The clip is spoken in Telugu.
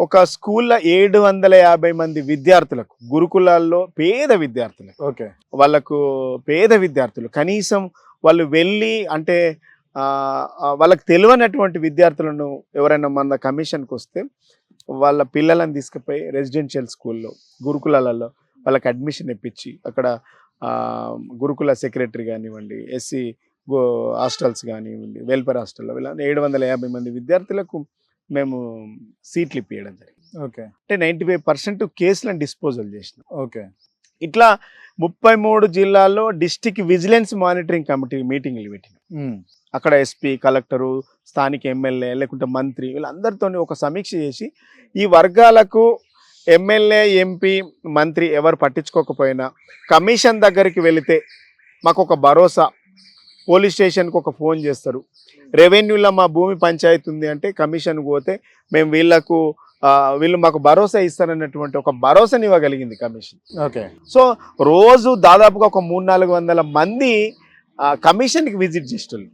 ఒక స్కూల్లో ఏడు వందల యాభై మంది విద్యార్థులకు గురుకులాల్లో పేద విద్యార్థులకు ఓకే. వాళ్ళకు పేద విద్యార్థులు కనీసం వాళ్ళు వెళ్ళి అంటే వాళ్ళకి తెలియనటువంటి విద్యార్థులను ఎవరైనా మన కమిషన్కి వస్తే వాళ్ళ పిల్లలను తీసుకుపోయి రెసిడెన్షియల్ స్కూల్లో గురుకులాలలో వాళ్ళకి అడ్మిషన్ ఇప్పించి అక్కడ గురుకుల సెక్రటరీ కానివ్వండి ఎస్సీ హాస్టల్స్ కానివ్వండి వెల్ఫేర్ హాస్టల్లో వీళ్ళ ఏడు వందల యాభై మంది విద్యార్థులకు మేము సీట్లు ఇప్పించడం జరిగింది. ఓకే. అంటే నైంటీ ఫైవ్ పర్సెంట్ కేసులను డిస్పోజల్ చేసినాం. ఓకే. ఇట్లా ముప్పై మూడు జిల్లాల్లో డిస్టిక్ విజిలెన్స్ మానిటరింగ్ కమిటీ మీటింగ్లు పెట్టినాం. అక్కడ ఎస్పీ కలెక్టరు స్థానిక ఎమ్మెల్యే లేకుంటే మంత్రి వీళ్ళందరితో ఒక సమీక్ష చేసి ఈ వర్గాలకు ఎమ్మెల్యే ఎంపీ మంత్రి ఎవరు పట్టించుకోకపోయినా కమిషన్ దగ్గరికి వెళితే మాకు ఒక భరోసా పోలీస్ స్టేషన్కి ఒక ఫోన్ చేస్తారు. రెవెన్యూలో మా భూమి పంచాయతీ ఉంది అంటే కమిషన్కి పోతే మేము వీళ్ళకు వీళ్ళు మాకు భరోసా ఇస్తారన్నటువంటి ఒక భరోసాని ఇవ్వగలిగింది కమిషన్. ఓకే. సో రోజు దాదాపుగా ఒక మూడు నాలుగు వందల మంది కమిషన్కి విజిట్ చేసేవాళ్ళు